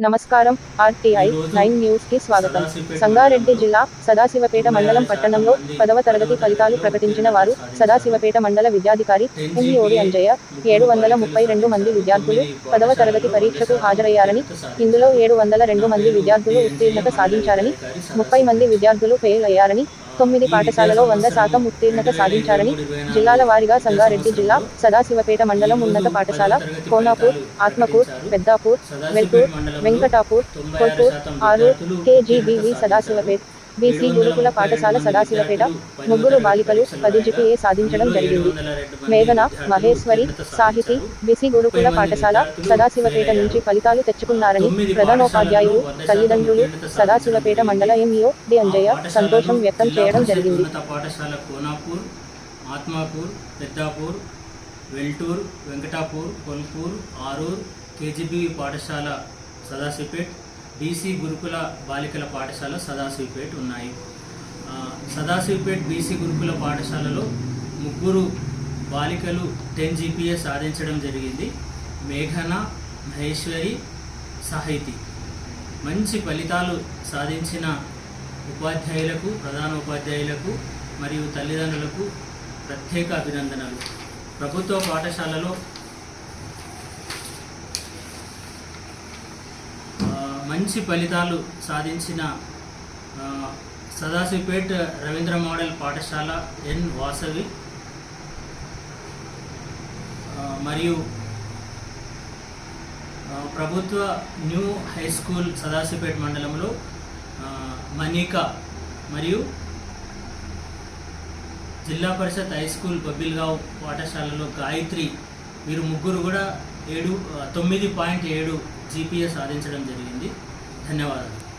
నమస్కారం RTI nine న్యూస్కి స్వాగతం సంగారెడ్డి జిల్లా సదాశివపేట మండలం పట్టణంలో పదవ తరగతి ఫలితాలు ప్రకటించిన వారు సదాశివపేట మండల విద్యాధికారి ఎంఈఓడి అంజయ్య ఏడు వందల ముప్పై రెండు మంది విద్యార్థులు పదవ తరగతి పరీక్షకు హాజరయ్యారని ఇందులో ఏడు వందల రెండు మంది విద్యార్థులు ఉత్తీర్ణత సాధించారని ముప్పై మంది విద్యార్థులు ఫెయిల్ అయ్యారని తొమ్మిది పాఠశాలలో వంద శాతం ఉత్తీర్ణత సాధించారని జిల్లాల వారీగా సంగారెడ్డి జిల్లా సదాశివపేట మండలం ఉన్నత పాఠశాల కోనాపూర్ ఆత్మకూర్ పెద్దాపూర్ వెల్పూర్ వెంకటాపూర్ కొల్పూర్ ఆరు కేజీబీవి సదాశివపేట బీసీ గురుకుల పాఠశాల సదాశివపేట ముగ్గురు బాలికలు పది జిపిఏ సాధించడం జరిగింది. మేఘన మహేశ్వరి సాహితి బీసీ గురుకుల పాఠశాల సదాశివపేట నుంచి ఫలితాలు తెచ్చుకున్నారని ప్రధానోపాధ్యాయులు తల్లిదండ్రులు సదాశివపేట మండల ఎంఈఓ డి. అంజయ్య సంతోషం వ్యక్తం చేయడం జరిగింది. ఉన్నత పాఠశాల కోనాపూర్ ఆత్మాపూర్ పెద్దాపూర్ వెల్టూర్ వెంకటాపూర్ కొల్పూర్ ఆరూర్ కేజీబీ పాఠశాల సదాశివపేట్ బీసీ గురుకుల బాలికల పాఠశాల సదాశివపేట్ ఉన్నాయి. సదాశివపేట్ బీసీ గురుకుల పాఠశాలలో ముగ్గురు బాలికలు టెన్ జీపీఏ సాధించడం జరిగింది. మేఘన మహేశ్వరి సాహితి. మంచి ఫలితాలు సాధించిన ఉపాధ్యాయులకు ప్రధాన ఉపాధ్యాయులకు మరియు తల్లిదండ్రులకు ప్రత్యేక అభినందనలు. ప్రభుత్వ పాఠశాలలో మంచి ఫలితాలు సాధించిన ఆ, సదాశివపేట్ రవీంద్ర మోడల్ పాఠశాల ఎన్ వాసవి. మరియు ప్రభుత్వ న్యూ హై స్కూల్ సదాశివపేట మండలంలో మనిక మరియు జిల్లా పరిషత్ హై స్కూల్ బబ్బిల్గావ్ పాఠశాలలో గాయత్రి వీరు ముగ్గురు కూడా ఏడు తొమ్మిది పాయింట్ ఏడు జీపీఏ సాధించడం జరిగింది. ధన్యవాదాలు.